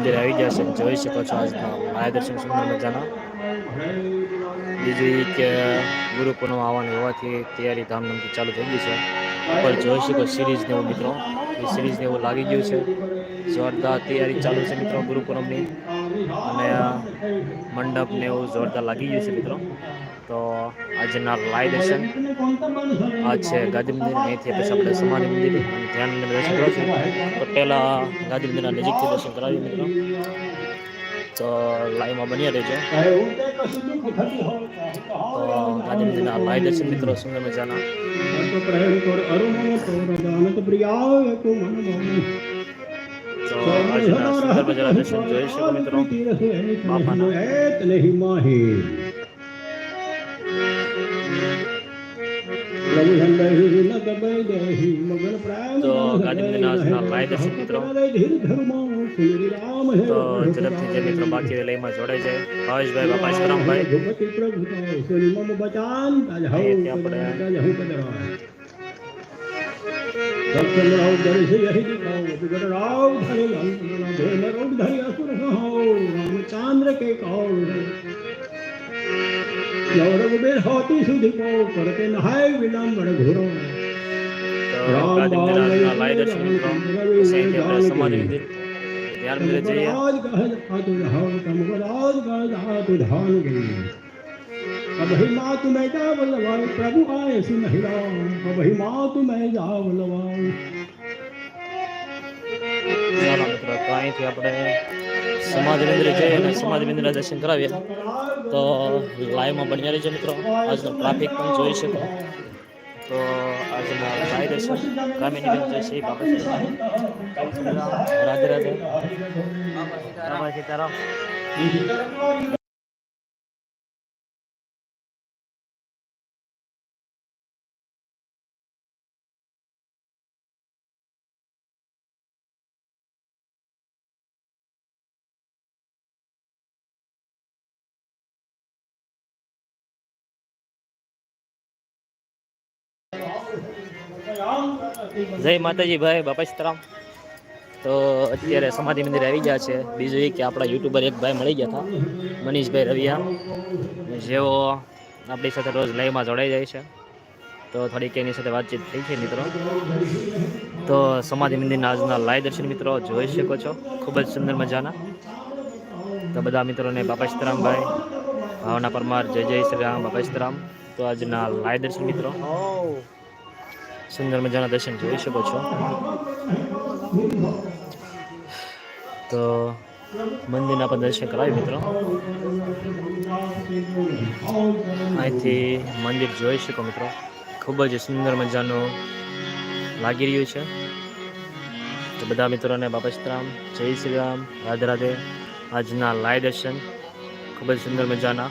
મંદિરે આવી ગયા છે. જોઈ શકો છો આજના માયા દર્શન સુંદર મજાના. બીજું કે ગુરુ પૂનમ આવવાની હોવાથી તૈયારી ધામધૂમથી ચાલુ થઈ ગઈ છે. પણ જોઈ શકો સિરીઝ ને એવું મિત્રો. એ સિરીઝ ને એવું લાગી ગયું છે. જોરદાર તૈયારી ચાલુ છે મિત્રો ગુરુ પૂનમની. અને મંડપ ને એવું જોરદાર લાગી ગયું છે મિત્રો. તો આજના લાઈવ દર્શન, આ છે ગાંધી મંદિર અહીંથી પછી આપણે સમાધિ મંદિર ધ્યાન મંદિર દર્શન કરો છો તો પહેલાં ગાંધી મંદિરના નજીકથી દર્શન કરાવી મિત્રો. તો લાઈવમાં બન્યા રહેજો. તો ગાંધી મંદિરના લાઈવ દર્શન મિત્રો, સુંદર મજાના. સુંદર મજાના દર્શન જોઈ શકો મિત્રો. બાપાના. તો ગાંધીજીના આજના લાઈવ દર્શન મિત્રો. તો ઝડપથી જે મિત્રો બાકી લઈમાં જોડાઈ જાય. ભાવેશભાઈ બાપા શ્રામભાઈ આપણે રામચંદ્ર કે કૌર રઘુબીર હોતી સુધી પો કરતે નહાય વિલંબણ ઘોરો તો ગાંધીજીના આજના લાઈવ દર્શન મિત્રો અહીંયાથી આપણે સમાધિ મંદિર ધ્યાન મંદિરે જઈએ રાજ ગહજ આતુ રહાવ તમ રાજ ગહજ આતુ ધાન ગઈ કબહી માતુ મેં જાવ લવાય પ્રભુ આય સુ નહીં રામ કબહી માતુ મેં જાવ લવાય ચાલો મિત્રો તો અહીંથી આપણે સમાધિ મંદિરે જઈએ અને સમાધિ મંદિરના દર્શન કરાવીએ. તો લાઈવમાં બન્યા રહેજો મિત્રો. આજનો ટ્રાફિક પણ જોઈ શકો. તો આજના લાઈવ દર્શન કામિની બેન છે એ બાબત રાધે રાધે. સીતારામ. જય માતાજી ભાઈ, બાપા સીતારામ તો અત્યારે સમાધિ મંદિર આવી ગયા છે. બીજું એ કે આપણા યુટ્યુબર એક ભાઈ મળી ગયા હતા, મનીષભાઈ રવિયા. જેઓ આપણી સાથે રોજ લાઈવમાં જોડાઈ જાય છે. તો થોડીક એની સાથે વાતચીત થઈ છે મિત્રો. તો સમાધિ મંદિરના આજના લાઈવ દર્શન મિત્રો જોઈ શકો છો. ખૂબ જ સુંદર મજાના. તો બધા મિત્રોને બાપા સીતારામભાઈ ભાવના પરમાર, જય જય શ્રી રામ, બાપા સીતારામ તો આજના લાઈવ દર્શન મિત્રો. સુંદર મજાના દર્શન જોઈ શકો છો. તો મંદિરના પણ દર્શન કરાવી મિત્રો. અહીંથી મંદિર જોઈ શકો મિત્રો. ખૂબ જ સુંદર મજાનું લાગી રહ્યું છે. તો બધા મિત્રોને બાપસ્તરામ જય શ્રી રામ, રાધે રાધે. આજના લાય દર્શન. ખૂબ જ સુંદર મજાના.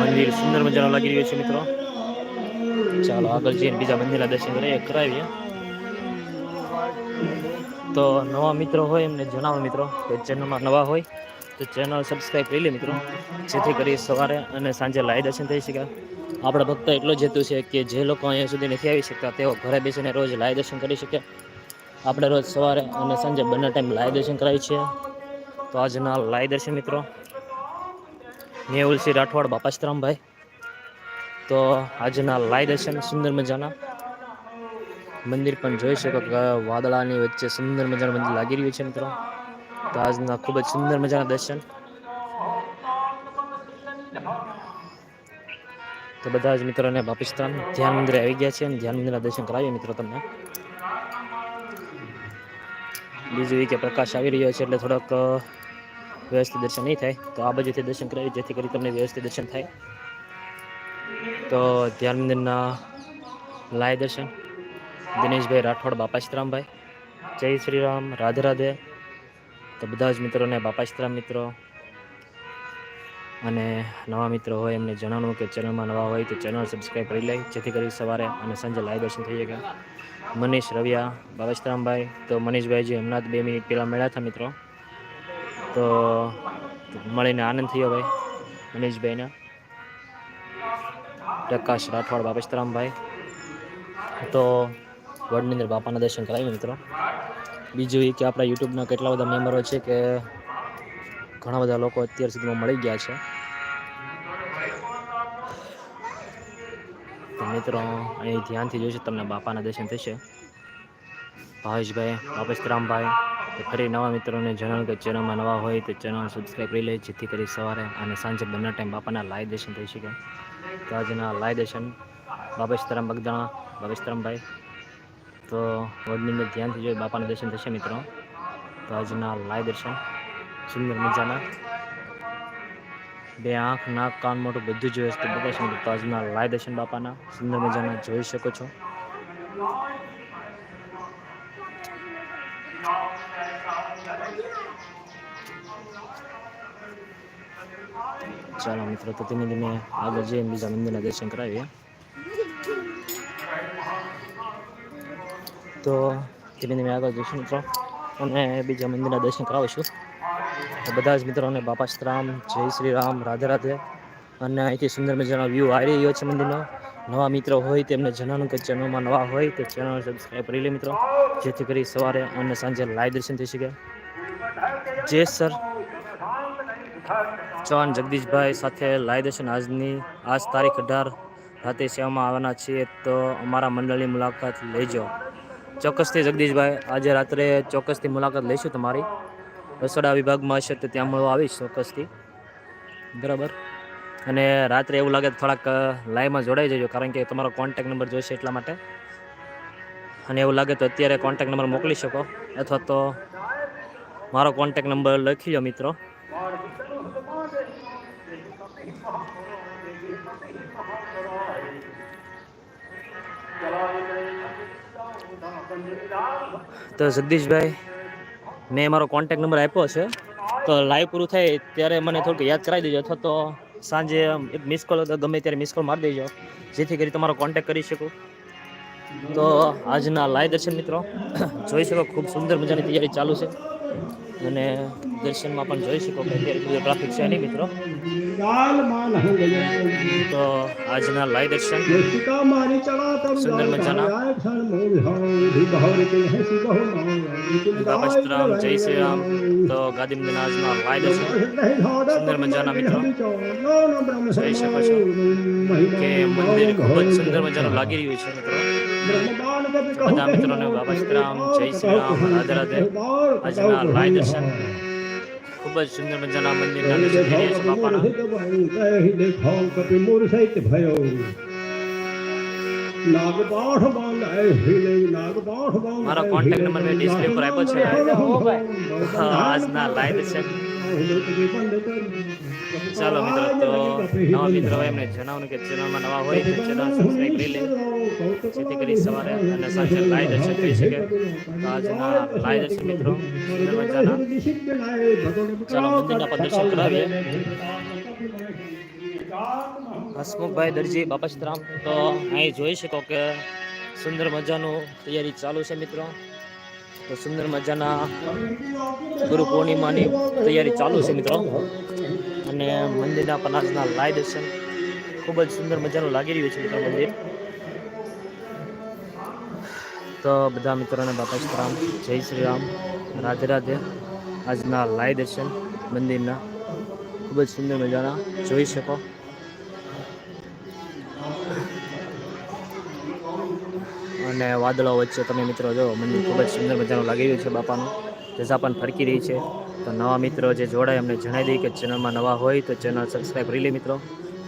મંદિર સુંદર મજાનું લાગી રહ્યું છે મિત્રો. ચાલો આગળ જઈને બીજા મંદિરના દર્શન કરીએ, કરાવીએ. તો નવા મિત્રો હોય એમને જણાવો મિત્રો, કે ચેનલમાં નવા હોય તો ચેનલ સબસ્ક્રાઈબ કરી લે મિત્રો, જેથી કરી સવારે અને સાંજે લાઈવ દર્શન થઈ શકે. આપણા ભક્ત એટલો જ હેતુ છે કે જે લોકો અહીંયા સુધી નથી આવી શકતા, તેઓ ઘરે બેસીને રોજ લાઈવ દર્શન કરી શકે. આપણે રોજ સવારે અને સાંજે બંને ટાઈમ લાઈવ દર્શન કરાવીએ છીએ. તો આજના લાઈવ દર્શન મિત્રો મેહુલસિંહ રાઠોડ બાપાશ્રામભાઈ તો આજના લાઈ દર્શન સુંદર મજાના. મંદિર પણ જોઈ શકો કે વાદળાની વચ્ચે સુંદર મજાનું મંદિર લાગી રહ્યું છે મિત્રો. તો આજના ખૂબ જ સુંદર મજાના દર્શન. તો બધા જ મિત્રોને પાકિસ્તાન ધ્યાન મંદિરે આવી ગયા છે અને ધ્યાન મંદિરના દર્શન કરાવીએ મિત્રો તમને. બીજું રીતે પ્રકાશ આવી રહ્યો છે એટલે થોડોક વ્યવસ્થિત દર્શન નહીં થાય. તો આ બાજુથી દર્શન કરાવી જેથી કરી તમને વ્યવસ્થિત દર્શન થાય. તો ધ્યાન મંદિરના લાય દર્શન. દિનેશભાઈ રાઠોડ બાપાશ્રામભાઈ જય શ્રી રામ રાધે રાધે. તો બધા જ મિત્રોને બાપાશ્રામ મિત્રો. અને નવા મિત્રો હોય એમને જણાવવું કે ચેનલમાં નવા હોય તો ચેનલ સબસ્ક્રાઈબ કરી લે. જેથી કરી સવારે અને સાંજે લાય દર્શન થઈ શકે. મનીષ રવિયા બાબાશ્રામભાઈ તો મનીષભાઈ જે હમણાં જ બે મિનિટ પહેલાં મળ્યા હતા મિત્રો. તો મળીને આનંદ થયો ભાઈ મનીષભાઈને. પ્રકાશ રાઠોડ બાપેશરામભાઈ. તો વડની અંદર બાપાના દર્શન કરાવીએ મિત્રો. બીજું એ કે આપણા યુટ્યુબના કેટલા બધા મેમ્બરો છે કે ઘણા બધા લોકો અત્યાર સુધીમાં મળી ગયા છે. તો મિત્રો, અહીં ધ્યાનથી જોઈશે તમને બાપાના દર્શન થશે. ભાવેશભાઈ, બાપેશરામભાઈ ફરી નવા મિત્રોને જણાવ્યું કે ચેનલમાં નવા હોય તો ચેનલ સબસ્ક્રાઈબ કરી લે, જેથી કરી સવારે અને સાંજે બંને ટાઈમ બાપાના લાઈવ દર્શન થઈ શકે. તો આજના લાઈવ દર્શન. બાબેશ્વરમ બગદાણા બાબેશ્વરમભાઈ તો વડની ધ્યાનથી જોઈ બાપાના દર્શન થશે મિત્રો. તો આજના લાય દર્શન. સુંદર મજાના. બે આંખ, નાક, કાન મોટું બધું જ વસ્તુ બધા તો આજના લાય દર્શન બાપાના. સુંદર મજાના જોઈ શકો છો. ચાલો મિત્રો તો ધીમે ધીમે આગળ જઈને બીજા મંદિરના દર્શન કરાવીએ તો ધીમે ધીમે આગળ જઈશું મિત્રો અને બીજા મંદિરના દર્શન કરાવીશું તો બધા જ મિત્રોને બાપા શ્રીરામ જય શ્રી રામ રાધે રાધે અને અહીંથી સુંદર મજાનો વ્યૂ આવી રહ્યો છે મંદિરનો નવા મિત્રો હોય તેમને જણાવવાનું કે ચેનલમાં નવા હોય તો ચેનલ સબસ્ક્રાઈબ કરી લે મિત્રો જેથી કરી સવારે અને સાંજે લાઈવ દર્શન થઈ શકે જય સર ચૌહાણ જગદીશભાઈ સાથે લાઈ દર્શન આજની આજ તારીખ અઢાર રાતે સેવામાં આવવાના છીએ તો અમારા મંડળની મુલાકાત લેજો. ચોક્કસથી જગદીશભાઈ, આજે રાત્રે ચોક્કસથી મુલાકાત લઈશું તમારી. રસોડા વિભાગમાં હશે તો ત્યાં મળવા આવીશ ચોક્કસથી. બરાબર? અને રાત્રે એવું લાગે તો થોડાક લાઈવમાં જોડાઈ જજો કારણ કે તમારો કોન્ટેક નંબર જોઈશે એટલા માટે. અને એવું લાગે તો અત્યારે કોન્ટેક નંબર મોકલી શકો અથવા તો મારો કોન્ટેક નંબર લખી લો મિત્રો. તો જગદીશભાઈ, મેં મારો કોન્ટેક નંબર આપ્યો છે. તો લાઈવ પૂરું થાય ત્યારે મને થોડુંક યાદ કરાવી દેજો. અથવા તો સાંજે એક મિસ કોલ ગમે ત્યારે મિસ કોલ મારી દેજો. જેથી કરી તમારો કોન્ટેક કરી શકું. તો આજના લાઈવ દર્શન મિત્રો, જોઈ શકો. ખૂબ સુંદર મજાની તૈયારી ચાલુ છે. અને દર્શનમાં પણ જોઈ શકો કે અત્યારે બધું ટ્રાફિક છે નહીં મિત્રો. તો આજના લાઈવ દર્શન. સુંદર મજાના. ક્ષણ મોર હાઉ વિભાવ રે હે સુબહ બાબા શ્રીરામ જય શ્રી રામ. તો ગાદી આજના લાઈવ દર્શન. સુંદર મજાના મિત્રો. જોઈ શકો છો કે મંદિર ખૂબ જ સુંદર મજાનું લાગી રહ્યું છે મિત્રો. બધા મિત્રોને બાબા જય શ્રી રામ, રાધે રાધે. આજના લાઈવ દર્શન. ખૂબ જ સુંદર મજાના મંદિરના દર્શન થઈ રહ્યા છે બાપાના મોર contact number મેં display પર આપ્યો છે. આજના લાઈવ દર્શન. ચાલો મિત્રો, તો નવા મિત્રો એમને જણાવવાનું કે ચેનલમાં નવા હોય તો ચેનલ સબસ્ક્રાઈબ કરી લે. જેથી કરી સવારે અને સાંજે લાઈવ દર્શન થઈ શકે તો આજના લાઈવ દર્શન મિત્રો. મજાના ચાલો મંદિરના પણ દર્શન કરાવીએ. હસમુખભાઈ દરજી, બાપા સીતારામ. તો અહીં જોઈ શકો કે સુંદર મજાનું તૈયારી ચાલુ છે મિત્રો. તો સુંદર મજાના ગુરુ પૂર્ણિમાની તૈયારી ચાલુ છે મિત્રો. અને મંદિરના પનાસના લાય દર્શન ખૂબ જ સુંદર મજાનું લાગી રહ્યું છે મિત્રો મંદિર. તો બધા મિત્રોને બાપા રામ, જય શ્રી રામ, રાધે રાધે. આજના લાય દર્શન મંદિરના ખૂબ જ સુંદર મજાના જોઈ શકો. અને વાદળો વચ્ચે તમે મિત્રો જો, મંદિર ખૂબ જ સુંદર મજાનું લાગી રહ્યું છે બાપાનું. ધજા પણ ફરકી રહી છે. તો નવા મિત્રો જે જોડાય, એમને જણાવી દઈએ કે ચેનલમાં નવા હોય તો ચેનલ સબસ્ક્રાઈબ કરી લે મિત્રો.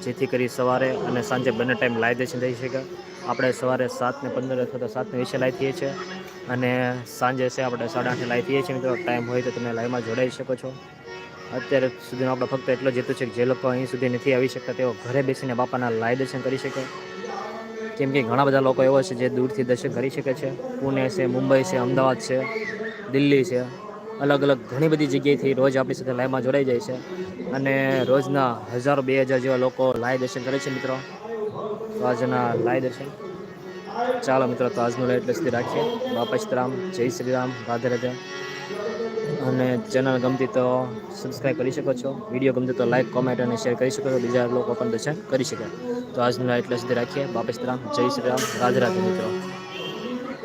જેથી કરી સવારે અને સાંજે બંને ટાઈમ લાઈવ દર્શન થઈ શકે. આપણે સવારે સાતને પંદર અથવા તો સાતને વીસે લાઈવ થઈએ છીએ. અને સાંજે છે આપણે સાડા આઠે લાઈવ થઈએ છીએ મિત્રો. ટાઈમ હોય તો તમે લાઈવમાં જોડાઈ શકો છો. અત્યારે સુધીનો આપણે ફક્ત એટલો જ છે કે જે લોકો અહીં સુધી નથી આવી શકતા, તેઓ ઘરે બેસીને બાપાના લાઈવ દર્શન કરી શકે. કેમ કે ઘણા બધા લોકો એવા છે જે દૂરથી દર્શન કરી શકે છે. પુણે છે, મુંબઈ છે, અમદાવાદ છે. દિલ્હી છે. અલગ અલગ ઘણી બધી જગ્યાએથી રોજ આપણી સાથે લાઈવમાં જોડાઈ જાય છે. અને રોજના હજારો બે હજાર જેવા લોકો લાઈવ દર્શન કરે છે મિત્રો. તો આજના લાઈવ દર્શન. ચાલો મિત્રો, તો આજનું લાઈવ એટલે સુધી રાખીએ. બાપા સીતારામ જય શ્રી રામ, રાધે રાધે. અને ચેનલ ગમતી તો સબસ્ક્રાઈબ કરી શકો છો. વીડિયો ગમતી તો લાઈક કોમેન્ટ અને શેર કરી શકો છો. બીજા લોકો પણ દર્શન કરી શકે. તો આજનું લાઈવ એટલે સુધી રાખીએ. બાપા સીતારામ જય શ્રી રામ, રાધે રાધે મિત્રો.